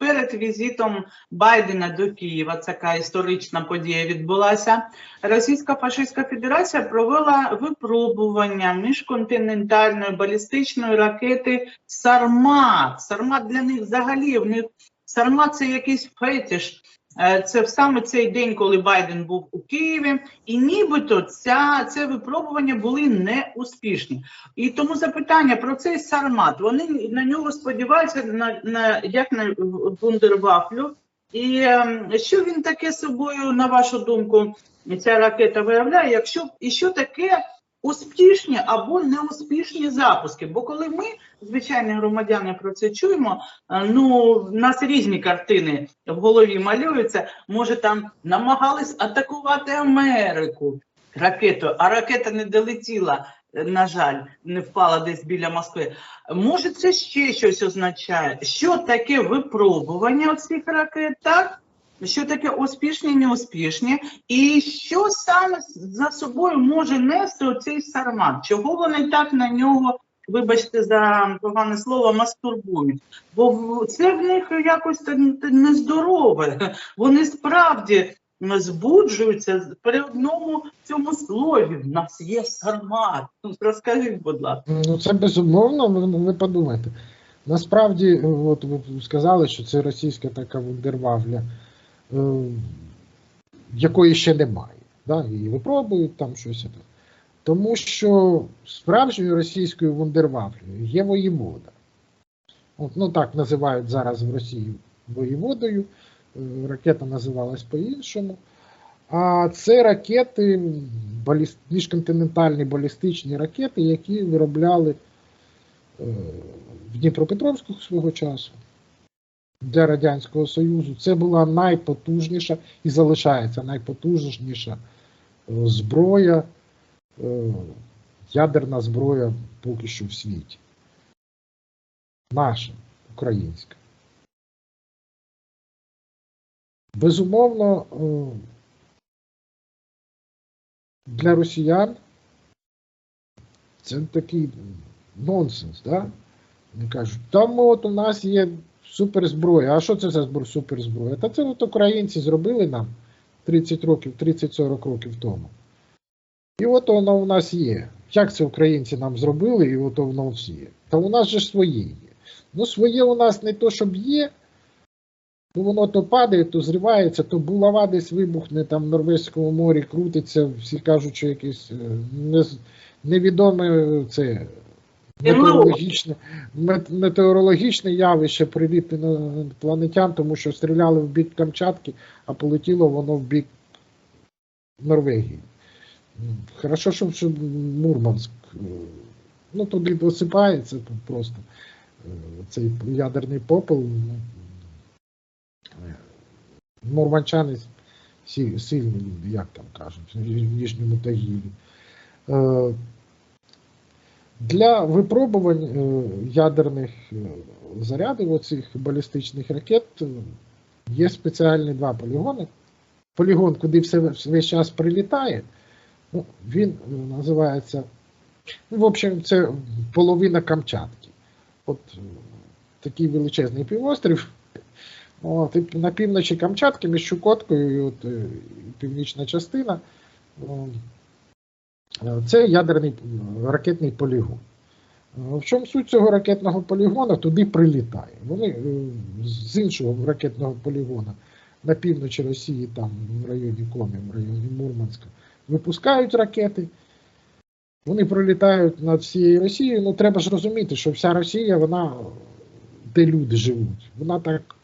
перед візитом Байдена до Києва, така історична подія відбулася. Російська фашистська федерація провела випробування міжконтинентальної балістичної ракети Сармат. Сармат для них взагалі в них Сармат це якийсь фетиш. Е, Це саме цей день, коли Байден був у Києві, і нібито ця, це випробування були неуспішні. І тому запитання про цей сармат. Вони на нього сподіваються на, на як на вундервафлю. І ем, що він таке собою, на вашу думку, ця ракета виявляє? Якщо і що таке успішні або неуспішні запуски? Бо коли ми, звичайні громадяни, про це чуємо, е, ну в нас різні картини в голові малюються. Може, там намагались атакувати Америку ракетою, а ракета не долетіла на жаль, не впала десь біля Москви. Може, це ще щось означає? Що таке випробування цих ракет, так? Що таке успішні, неуспішні, і що саме за собою може нести оцей сармат? Чого вони так на нього, вибачте за погане слово, мастурбують? Бо це в них якось нездорове. Вони справді збуджуються при одному цьому слові. В нас є сармат. Ну, Розкажіть, будь ласка. Ну, це безумовно, ви подумайте. Насправді, от ви сказали, що це російська така вундервафля, е, якої ще немає. Да? І випробують там щось. Тому що справжньою російською вундервафлею є воєвода. От, ну так називають зараз в Росії воєводою. Е, Ракета називалась по-іншому. А це ракети, міжконтинентальні балістичні ракети, які виробляли е, в Дніпропетровську свого часу для Радянського Союзу. Це була найпотужніша і залишається найпотужніша е, зброя, е, ядерна зброя поки що в світі. Наша, українська. Безумовно, е, для росіян це такий нонсенс, да? Вони кажуть, там от у нас є суперзброя. А що це за суперзброя? Та це от українці зробили нам 30 років, 30-40 років тому. І от воно у нас є. Як це українці нам зробили, і от воно у нас є. Та у нас же своє є. Ну, своє у нас не то, щоб є, Ну, воно то падає, то зривається, то булава десь вибухне там в Норвезькому морі, крутиться, всі кажуть, що якесь е, невідоме це метеорологічне, метеорологічне явище приліт інопланетян, тому що стріляли в бік Камчатки, а полетіло воно в бік Норвегії. Хорошо, що Мурманськ. е, Ну, туди досипається просто е, цей ядерний попел. ну, Мурманчани сильні як там кажуть, в Нижньому Тагілі. Для випробувань е, ядерних е, зарядів оцих балістичних ракет е, є спеціальні два полігони. Полігон, куди все весь час прилітає, ну, він називається. Ну, в общем, це половина Камчатки. От такий величезний півострів. От, і на півночі Камчатки між Чукоткою і от, е, північна частина. Це ядерний ракетний полігон. Е, В чому суть цього ракетного полігону? Туди прилітає. Вони е, з іншого ракетного полігону на півночі Росії, там в районі Комі, в районі Мурманська, випускають ракети. Вони пролітають над всією Росією. Ну треба ж розуміти, що вся Росія, вона де люди живуть, вона так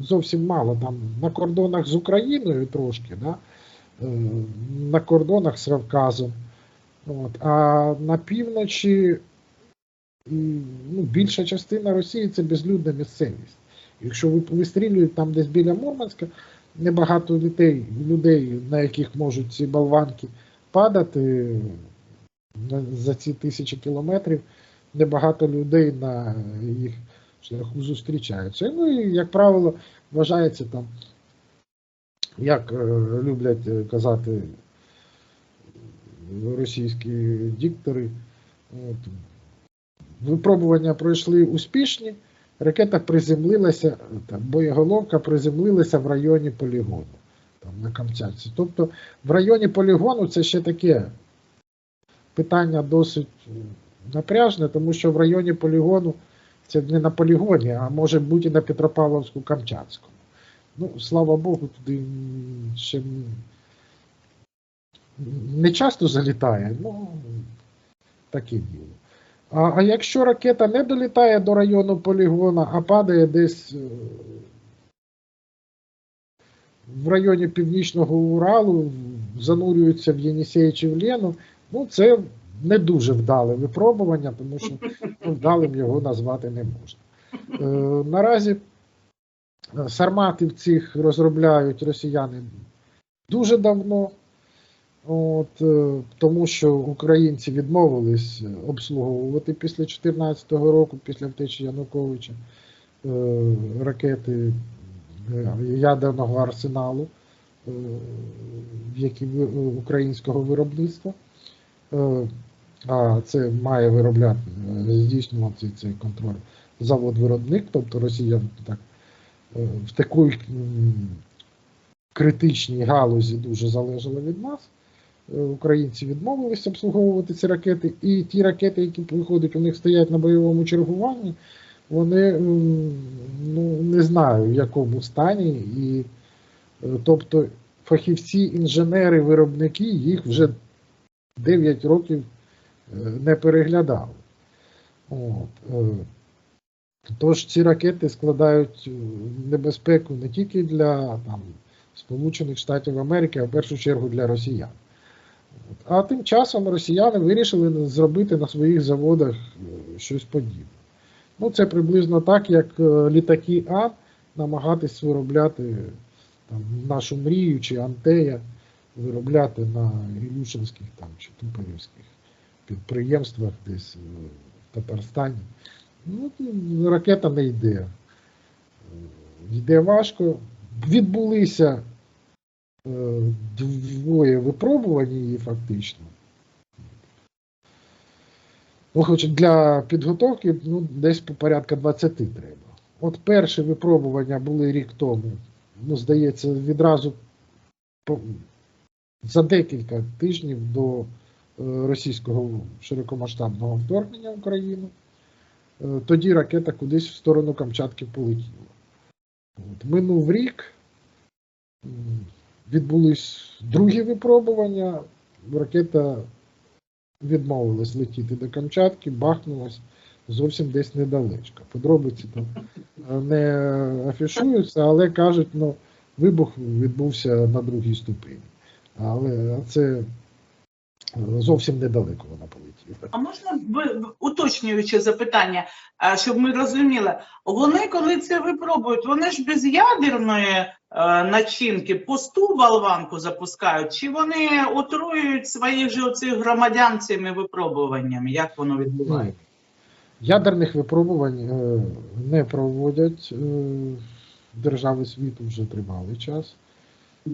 зовсім мало. Там на кордонах з Україною трошки, да? е, на кордонах з Кавказом. От. А на півночі ну, більша частина Росії це безлюдна місцевість. Якщо ви вистрілюють там десь біля Мурманська, небагато людей, людей, на яких можуть ці болванки падати за ці тисячі кілометрів, небагато людей на їх шляху зустрічаються. Ну і, як правило, вважається там, як е, люблять казати російські диктори, от, випробування пройшли успішні, ракета приземлилася, там, боєголовка приземлилася в районі полігону там, на Камчатці. Тобто в районі полігону це ще таке питання досить напряжне, тому що в районі полігону це не на полігоні, а може бути на Петропавловську-Камчатському. Ну, слава Богу, туди ще не часто залітає, ну таке діло. А, а якщо ракета не долітає до району полігона, а падає десь е, в районі Північного Уралу, занурюється в Єнісей чи в Лену, ну це не дуже вдале випробування, тому що ну, вдалим його назвати не можна. Е, наразі е, сарматів цих розробляють росіяни дуже давно. От, е, тому що українці відмовились обслуговувати після 2014 року, після втечі Януковича, е, ракети е, ядерного арсеналу, які українського виробництва. А це має виробляти, здійснювати цей контроль завод-виробник, тобто Росія так, в такій критичній галузі дуже залежала від нас. Е, Українці відмовилися обслуговувати ці ракети, і ті ракети, які виходять, у них стоять на бойовому чергуванні, вони ну, не знаю в якому стані. І, е, тобто фахівці, інженери, виробники їх вже 9 років е, не переглядали. От. Тож ці ракети складають небезпеку не тільки для там, Сполучених Штатів Америки, а в першу чергу для росіян. А тим часом росіяни вирішили зробити на своїх заводах е, щось подібне. Ну, це приблизно так, як е, літаки А намагатись виробляти там, нашу мрію чи Антея, виробляти на Ілюшинських там, чи Тупорівських підприємствах десь е, в Татарстані. Ну, ракета не йде. Е, Йде важко. Відбулися е, двоє випробувань її фактично. Ну, хоч для підготовки ну, десь по порядка 20 треба. От перші випробування були рік тому. Ну, здається, відразу за декілька тижнів до е, російського широкомасштабного вторгнення в Україну. Е, Тоді ракета кудись в сторону Камчатки полетіла. От, минув рік, відбулись другі випробування, ракета відмовилась летіти до Камчатки, бахнулась зовсім десь недалечко. Подробиці там е, не афішуються, але кажуть, ну, вибух відбувся на другій ступені. Але це е, зовсім недалеко вона полетіла. А можна уточнююче запитання, щоб ми розуміли, вони коли це випробують, вони ж без ядерної е, начинки пусту болванку запускають, чи вони отруюють своїх же оцих громадян цими випробуваннями? Як воно відбувається? Ядерних випробувань е, не проводять е, держави світу вже тривалий час.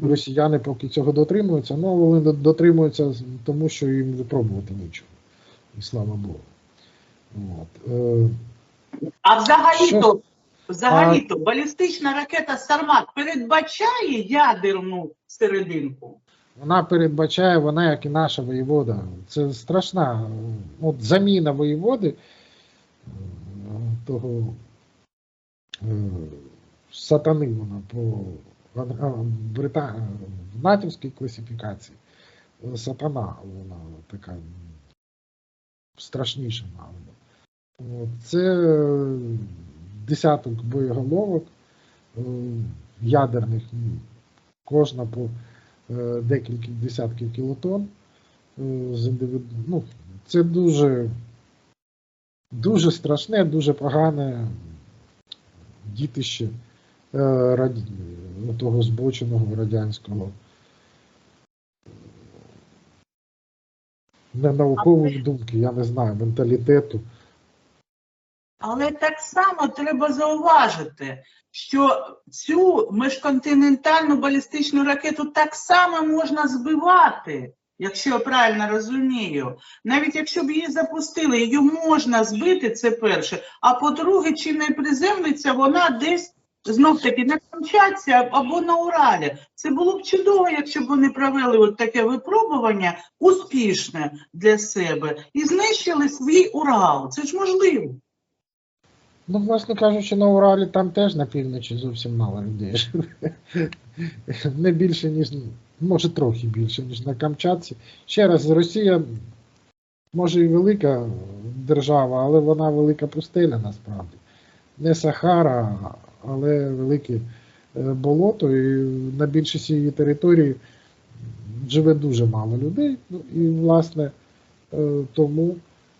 Росіяни поки цього дотримуються, ну але вони дотримуються тому, що їм випробувати нічого. І слава Богу. От. Е, А взагалі-то, Що? Взагалі-то балістична ракета Сармат передбачає ядерну серединку? Вона передбачає, вона, як і наша воєвода, це страшна от заміна воєводи того е, сатани вона по брита... в натівській класифікації. е, Сатана, вона така страшніша назва. Це десяток боєголовок е, ядерних, кожна по е, декілька десятків кілотон. е, З ну, це дуже, дуже страшне, дуже погане дітище раді... того збоченого радянського не наукової думки, я не знаю, менталітету. Але так само треба зауважити, що цю міжконтинентальну балістичну ракету так само можна збивати. якщо я правильно розумію. Навіть якщо б її запустили, її можна збити, це перше. А по-друге, чи не приземлиться вона десь знов таки на Камчатці або на Уралі. Це було б чудово, якщо б вони провели от таке випробування успішне для себе і знищили свій Урал. Це ж можливо. Ну, власне кажучи, на Уралі там теж на півночі зовсім мало людей живе. Не більше, ніж, може трохи більше, ніж на Камчатці. Ще раз, Росія може і велика держава, але вона велика пустеля насправді. Не Сахара, але велике е, болото, і на більшості її території живе дуже мало людей. Ну, і, власне, е, тому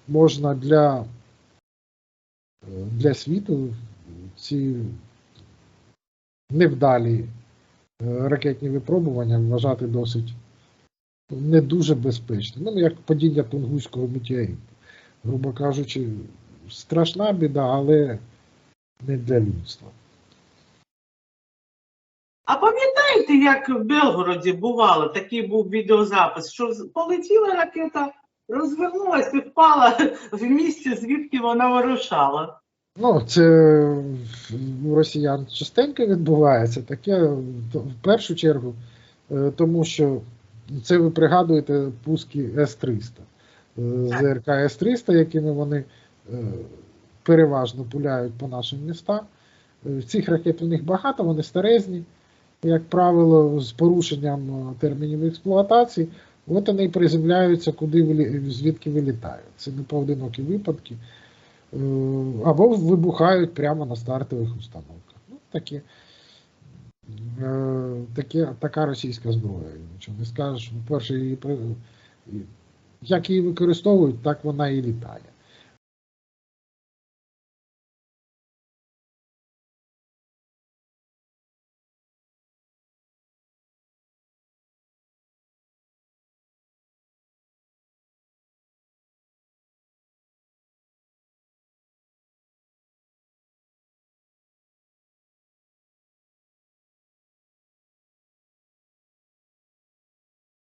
можна для для світу ці невдалі е, ракетні випробування вважати досить не дуже безпечними. Ну, як падіння Тунгуського метеориту. Грубо кажучи, страшна біда, але не для людства. А пам'ятаєте, як в Белгороді бувало, такий був відеозапис, що полетіла ракета, розвернулася і впала в місці, звідки вона вирушала. Ну, це у росіян частенько відбувається, таке в першу чергу, е, тому що це ви пригадуєте пуски С-300, е, ЗРК С-300, якими вони е, переважно пуляють по нашим містам. Е, Цих ракет у них багато, вони старезні, як правило, з порушенням термінів експлуатації. От вони і приземляються, куди звідки вилітають. Це не поодинокі випадки. Е, або вибухають прямо на стартових установках. Ну, таке, таке, така російська зброя. Нічого не скажеш. По-перше, як її використовують, так вона і літає.